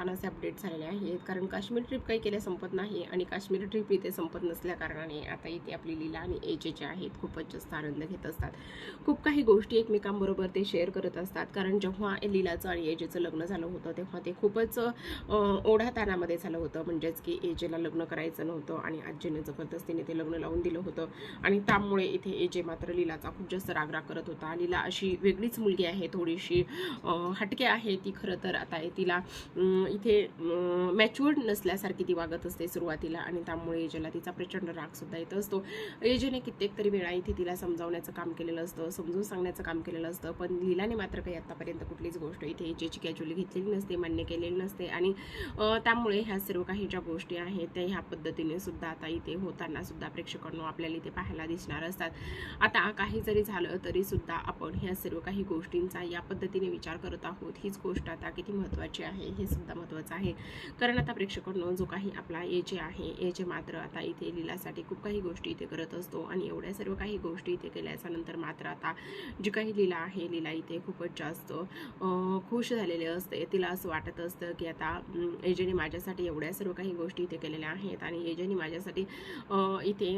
छान असे अपडेट झालेले आहेत. कारण काश्मीर ट्रिप काही केल्या संपत नाही आणि काश्मीर ट्रिप इथे संपत नसल्याकारणाने आता इथे आपली लीला आणि एजे जे आहेत. खूपच जास्त आनंद घेत असतात. खूप काही गोष्टी एकमेकांबरोबर ते शेअर करत असतात. कारण जेव्हा लीलाचं आणि एजेचं लग्न झालं होतं तेव्हा ते खूपच ओढातानामध्ये झालं होतं. म्हणजेच की एजेला लग्न करायचं नव्हतं आणि आजीने जबरदस्तीने ते लग्न लावून दिलं होतं. आणि त्यामुळे इथे एजे मात्र लीलाचा खूप जास्त रागराग करत होता. लीला अशी वेगळीच मुलगी आहे. थोडीशी हटके आहे ती. खरं तर आता तिला इथे मॅच्युअर्ड नसल्यासारखी ती वागत असते सुरुवातीला आणि त्यामुळे एजेला तिचा प्रचंड राग सुद्धा येत असतो. एजेने कित्येक तरी वेळा इथे तिला समजावण्याचं काम केलेलं असतं समजून सांगण्याचं काम केलेलं असतं पण लीलाने मात्र काही आतापर्यंत कुठलीच गोष्ट इथे एजेची कॅज्युअली घेतलेली नसते मान्य केलेली नसते आणि त्यामुळे ह्या सर्व काही ज्या गोष्टी आहेत त्या ह्या पद्धतीने सुद्धा आता इथे होताना सुद्धा प्रेक्षकांनो आपल्याला इथे पाहायला दिसणार असतात. आता काही जरी झालं तरी सुद्धा आपण ह्या सर्व काही गोष्टींचा या पद्धतीने विचार करत आहोत. हीच गोष्ट आता किती महत्त्वाची आहे हे सुद्धा महत्त्वाचं आहे. कारण आता प्रेक्षकांनो जो काही आपला ए जे आहे ए जे मात्र आता इथे लीलासाठी खूप काही गोष्टी इथे करत असतो आणि एवढ्या सर्व काही गोष्टी इथे केल्याच्यानंतर मात्र आता जी काही लीला आहे लीला इथे खूपच जास्त खुश झालेले असते. तिला असं वाटत असतं की आता एजेने माझ्यासाठी एवढ्या सर्व काही गोष्टी इथे केलेल्या आहेत आणि एजेने माझ्यासाठी इथे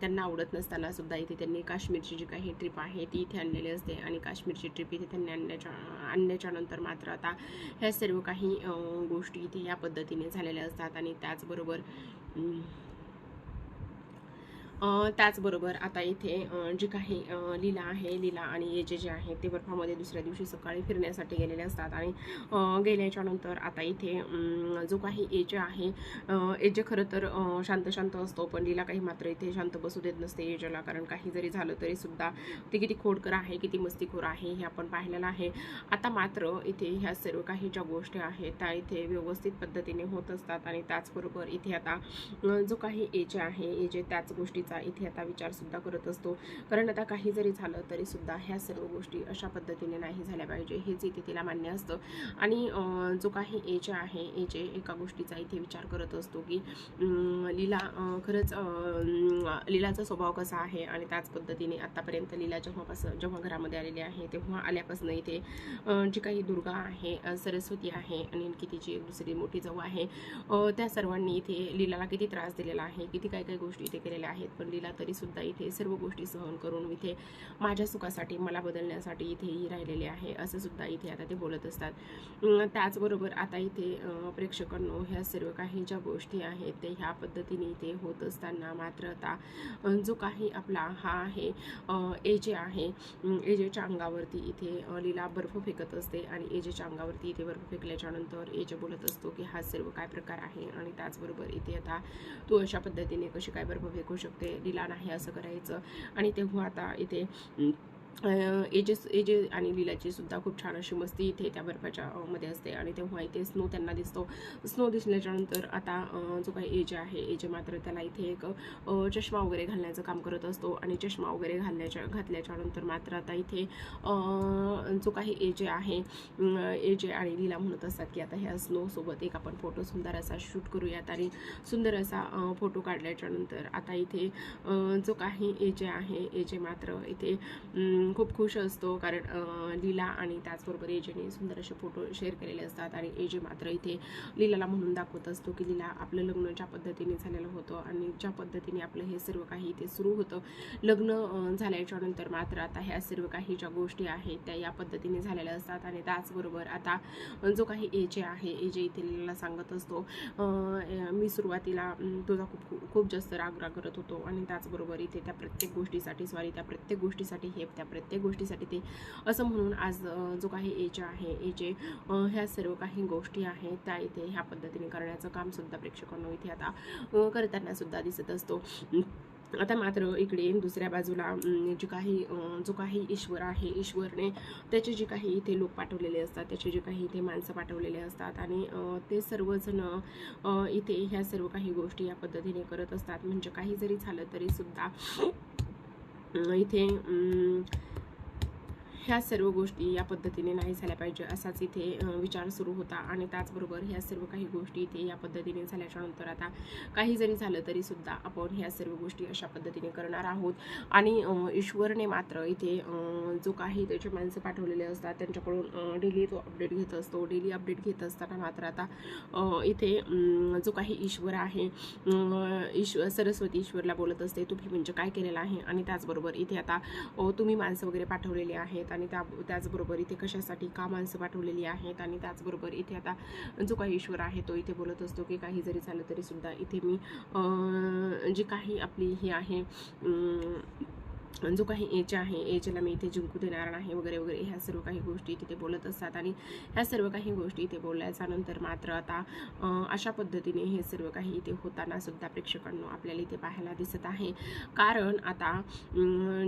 त्यांना आवडत नसताना सुद्धा इथे त्यांनी काश्मीरची जी काही ट्रिप आहे ती इथे आणलेली असते आणि काश्मीरची ट्रिप इथे त्यांनी आणण्याच्या आणण्याच्या नंतर मात्र आता ह्या सर्व काही गोष्टी इथे या पद्धतीने झालेल्या असतात आणि त्याचबरोबर त्याचबरोबर आता इथे जी काही लीला आहे लीला आणि एजे जे आहे ते बर्फामध्ये दुसऱ्या दिवशी सकाळी फिरण्यासाठी गेलेले असतात आणि गेल्याच्यानंतर आता इथे जो काही एजे आहे ए एजे खरं तर शांत शांत असतो पण लीला काही मात्र इथे शांत बसू देत नसते एजेला कारण काही जरी झालं तरी सुद्धा ते किती खोडकर आहे किती मस्तीखोर आहे हे आपण पाहिलेलं आहे. आता मात्र इथे ह्या सर्व काही ज्या गोष्टी आहेत त्या इथे व्यवस्थित पद्धतीने होत असतात आणि त्याचबरोबर इथे आता जो काही एजे आहे एजे त्याच गोष्टीचा इथे आता विचारसुद्धा करत असतो. कारण आता काही जरी झालं तरीसुद्धा ह्या सर्व गोष्टी अशा पद्धतीने नाही झाल्या पाहिजे हेच इथे तिला मान्य असतं. आणि जो काही एज आहे एजे एका गोष्टीचा इथे विचार करत असतो की लीला खरंच लीलाचा स्वभाव कसा आहे? आणि त्याच पद्धतीने आत्तापर्यंत लीला जेव्हापासून जेव्हा घरामध्ये आलेली आहे तेव्हा आल्यापासून इथे जी काही दुर्गा आहे सरस्वती आहे आणि आणखी तिची एक दुसरी मोठी जाऊ आहे त्या सर्वांनी इथे लीलाला किती त्रास दिलेला आहे किती काही काही गोष्टी इथे केलेल्या आहेत पण लीला तरी सुद्धा इथे सर्व गोष्टी सहन करून इथे माझ्या सुखासाठी मला बदलण्यासाठी इथेही राहिलेले आहे असं सुद्धा इथे आता ते बोलत असतात. त्याचबरोबर आता इथे प्रेक्षकांनो ह्या सर्व काही ज्या गोष्टी आहेत ते ह्या पद्धतीने इथे होत असताना मात्र आता जो काही आपला हा आहे एजे आहे एजेच्या अंगावरती इथे लिला लीला बर्फ फेकत असते आणि एजेच्या अंगावरती इथे बर्फ फेकल्याच्यानंतर एजे बोलत असतो की हा सर्व काय प्रकार आहे आणि त्याचबरोबर इथे आता तू अशा पद्धतीने कशी काय बर्फ फेकू शकते? दिला नाही असं करायचं. आणि तेव्हा आता इथे एजेस एजे आणि लिलाची सुद्धा खूप छान अशी मस्ती इथे त्या बर्फाच्या मध्ये असते. आणि तेव्हा इथे स्नो त्यांना दिसतो. स्नो दिसल्याच्यानंतर आता जो काही एजे आहे एजे मात्र त्याला इथे एक चष्मा वगैरे घालण्याचं काम करत असतो. आणि चष्मा वगैरे घालण्याच्या घातल्याच्यानंतर मात्र आता इथे जो काही एजे आहे एजे आणि लीला म्हणत असतात की आता ह्या स्नोसोबत एक आपण फोटो सुंदर असा शूट करूयात. आणि सुंदर असा फोटो काढल्याच्यानंतर आता इथे जो काही एजे आहे एजे मात्र इथे खूप खुश असतो कारण लीला आणि त्याचबरोबर एजेने सुंदर असे फोटो शेअर केलेले असतात आणि एजे मात्र इथे लीलाला म्हणून दाखवत असतो की लीला आपलं लग्न ज्या पद्धतीने झालेलं होतं आणि ज्या पद्धतीने आपलं हे सर्व काही इथे सुरू होतं. लग्न झाल्याच्यानंतर मात्र आता ह्या सर्व काही ज्या गोष्टी आहेत त्या या पद्धतीने झालेल्या असतात आणि त्याचबरोबर आता जो काही एजे आहे एजे इथे लीलाला सांगत असतो मी सुरुवातीला तुझा खूप खूप- खूप जास्त राग राग करत होतो आणि त्याचबरोबर इथे त्या प्रत्येक गोष्टीसाठी सॉरी त्या प्रत्येक गोष्टीसाठी हे त्या प्रत्येक गोष्टीसाठी ते असं म्हणून आज जो काही एज आहे एजे ह्या सर्व काही गोष्टी आहेत त्या इथे ह्या पद्धतीने करण्याचं कामसुद्धा प्रेक्षकांना इथे आता करतानासुद्धा करताना सुद्धा दिसत असतो. आता मात्र इकडे दुसऱ्या बाजूला जे जी काही जो काही ईश्वर आहे ईश्वरने त्याचे जे काही इथे लोक पाठवलेले असतात त्याचे जे काही इथे माणसं पाठवलेले असतात आणि ते सर्वजण इथे ह्या सर्व काही गोष्टी या पद्धतीने करत असतात. म्हणजे काही जरी झालं तरीसुद्धा सुद्धा अं, इथे अं, ह्या सर्व गोष्टी या पद्धतीने नाही झाल्या पाहिजे असाच इथे विचार सुरू होता. आणि त्याचबरोबर ह्या सर्व काही गोष्टी इथे या पद्धतीने झाल्याच्यानंतर आता काही जरी झालं तरी सुद्धा आपण ह्या सर्व गोष्टी अशा पद्धतीने करणार आहोत. आणि ईश्वरने मात्र इथे जो काही त्याचे माणसं पाठवलेले असतात त्यांच्याकडून डेली तो अपडेट घेत असतो. डेली अपडेट घेत असताना मात्र आता इथे जो काही ईश्वर आहे ईश्वर सरस्वती ईश्वरला बोलत असते तुम्ही म्हणजे काय केलेलं आहे? आणि त्याचबरोबर इथे आता तुम्ही माणसं वगैरे पाठवलेले आहेत. आणि त्या त्याचबरोबर इथे कशासाठी का माणसं पाठवलेली आहेत आणि त्याचबरोबर इथे आता जो काही ईश्वर आहे तो इथे बोलत असतो की काही जरी झालं तरी सुद्धा इथे मी जे जी काही आपली ही आहे जो काही एज आहे एजला मी इथे जिंकू देणार नाही वगैरे वगैरे ह्या सर्व काही गोष्टी तिथे बोलत असतात आणि ह्या सर्व काही गोष्टी इथे बोलल्याच्या नंतर मात्र आता अशा पद्धतीने हे सर्व काही इथे होताना सुद्धा प्रेक्षकांनो आपल्याला इथे पाहायला दिसत आहे. कारण आता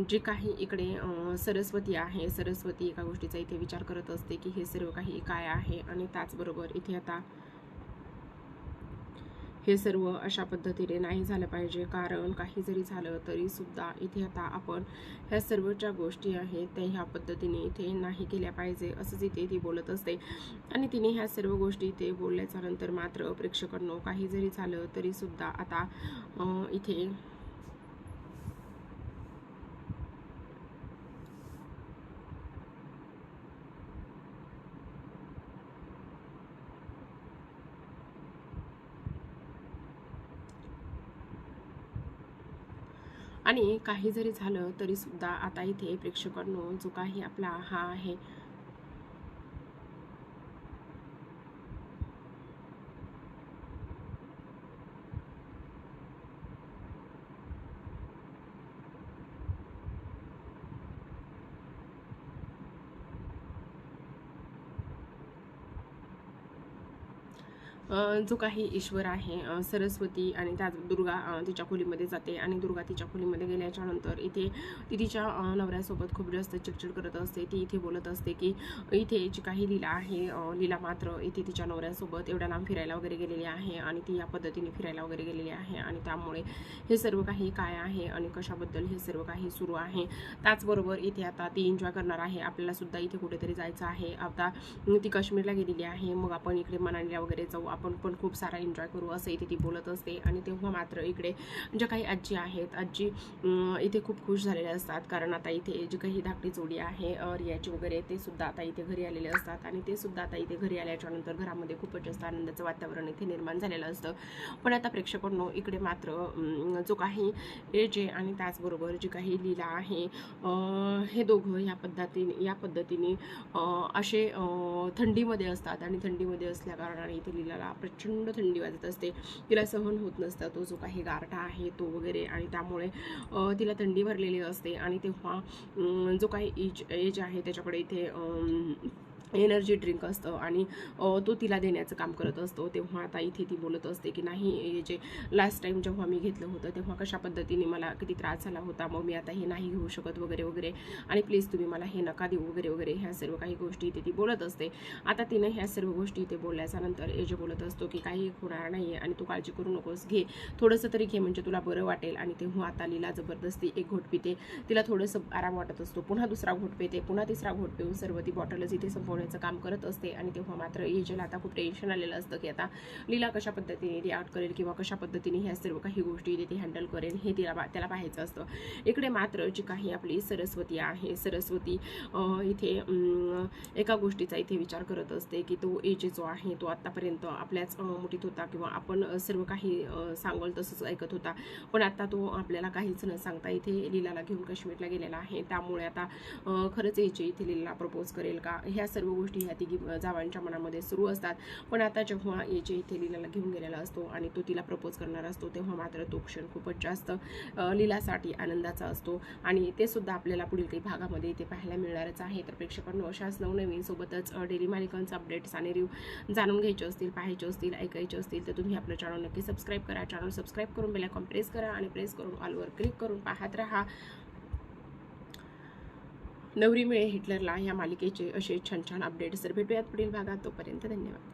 जे काही इकडे सरस्वती आहे सरस्वती एका गोष्टीचा इथे विचार करत असते की हे सर्व काही काय आहे आणि त्याचबरोबर इथे आता हे सर्व अशा पद्धतीने नाही झालं पाहिजे. कारण काही जरी झालं तरीसुद्धा इथे आता आपण ह्या सर्व ज्या गोष्टी आहेत त्या ह्या पद्धतीने इथे नाही केल्या पाहिजे असंच इथे ती बोलत असते. आणि तिने ह्या सर्व गोष्टी इथे बोलल्याच्या नंतर मात्र प्रेक्षकांनो काही जरी झालं तरीसुद्धा आता इथे आणि काही जरी झालं तरीसुद्धा आता इथे प्रेक्षकांनो जो काही आपला हा आहे जो काही ईश्वर आहे सरस्वती आणि त्याच दुर्गा तिच्या खोलीमध्ये जाते आणि दुर्गा तिच्या खोलीमध्ये गेल्याच्यानंतर इथे ती तिच्या नवऱ्यासोबत खूप जास्त चिडचिड करत असते. ती इथे बोलत असते की इथे जी काही लीला आहे लीला मात्र इथे तिच्या नवऱ्यासोबत एवढ्या लांब फिरायला वगैरे गेलेली आहे आणि ती या पद्धतीने फिरायला वगैरे गेलेली आहे आणि त्यामुळे हे सर्व काही काय आहे आणि कशाबद्दल हे सर्व काही सुरू आहे? त्याचबरोबर इथे आता ती एन्जॉय करणार आहे. आपल्याला सुद्धा इथे कुठेतरी जायचं आहे. आता ती काश्मीरला गेलेली आहे. मग आपण इकडे मनालीला वगैरे जाऊ. आपण पण खूप सारा एन्जॉय करू असं इथे ती बोलत असते. आणि तेव्हा मात्र इकडे ज्या काही आजी आहेत आजी इथे खूप खुश झालेल्या असतात. कारण आता इथे जी काही धाकटी जोडी आहे रियाची वगैरे ते सुद्धा आता इथे घरी आलेले असतात. आणि ते सुद्धा आता इथे घरी आल्याच्यानंतर घरामध्ये खूपच जास्त आनंदाचं वातावरण इथे निर्माण झालेलं असतं. पण आता प्रेक्षकांनो इकडे मात्र जो काही एज आणि त्याचबरोबर जी काही लीला आहे हे दोघं या पद्धतीने या पद्धतीने असे थंडीमध्ये असतात. आणि थंडीमध्ये असल्या कारणाने इथे लीलाला प्रचंड थंडी वाजत असते. तिला सहन होत नसतं. तो जो काही गारठा आहे तो वगैरे आणि त्यामुळे तिला थंडी भरलेली असते. आणि तेव्हा जो काही एज एज आहे त्याच्याकडे इथे एनर्जी ड्रिंक असतं आणि तो तिला देण्याचं काम करत असतो. तेव्हा आता इथे ती बोलत असते की नाही हे जे लास्ट टाइम जेव्हा मी घेतलं होतं तेव्हा कशा पद्धतीने मला किती त्रास झाला होता मग मी आता हे नाही घेऊ शकत वगैरे वगैरे. आणि प्लीज तुम्ही मला हे नका देऊ वगैरे वगैरे ह्या सर्व काही गोष्टी इथे ती बोलत असते. आता तिने ह्या सर्व गोष्टी इथे बोलल्याच्या नंतर जे बोलत असतो की काही होणार नाही आणि तू काळजी करू नकोस घे. थोडंसं तरी घे म्हणजे तुला बरं वाटेल. आणि तेव्हा आता लीला जबरदस्ती एक घोट पिते. तिला थोडंसं आराम वाटत असतो. पुन्हा दुसरा घोट पिते. पुन्हा तिसरा घोट पिऊन सर्व ती बॉटलच इथे संपवण्याचं काम करत असते आणि तेव्हा मात्र एजेला आता खूप टेन्शन आलेलं असतं की आता लीला कशा पद्धतीने रिॲक्ट करेल किंवा कशा पद्धतीने ह्या सर्व काही गोष्टी ते हँडल करेल हे तिला त्याला पाहायचं असतं. इकडे मात्र जी काही आपली सरस्वती आहे सरस्वती इथे एका गोष्टीचा इथे विचार करत असते की तो एजे जो आहे तो आत्तापर्यंत आपल्याच मुठीत होता किंवा आपण सर्व काही सांगल सांगोल तसंच ऐकत होता. पण आता तो आपल्याला काहीच न सांगता इथे लीलाला घेऊन काश्मीरला गेलेला आहे. त्यामुळे आता खरंच एजे इथे लीलाला प्रपोज करेल का? ह्या सर्व गोष्टी ह्या तिघी जावांच्या मनामध्ये सुरू असतात. पण आता जेव्हा याच्या इथे लीलाला घेऊन गेलेला असतो आणि तो तिला प्रपोज करणार असतो तेव्हा मात्र तो क्षण खूपच जास्त लिलासाठी लीलासाठी आनंदाचा असतो. आणि ते सुद्धा आपल्याला पुढील काही भागामध्ये इथे पाहायला मिळणारच आहे. तर प्रेक्षकांनो अशाच नवनवीन सोबतच डेली मालिकांचा अपडेट्स आणि रिव्ह जाणून घ्यायचे असतील पाहायचे असतील ऐकायचे असतील तर तुम्ही आपलं चॅनल नक्की सबस्क्राईब करा. चॅनल सबस्क्राईब करून बेलायकॉन प्रेस करा आणि प्रेस करून ऑलवर क्लिक करून पाहत राहा. नवरी मिळे हिटलरला या मालिकेचे असे छान छान अपडेट्स तर भेटूयात पुढील भागात. तोपर्यंत धन्यवाद.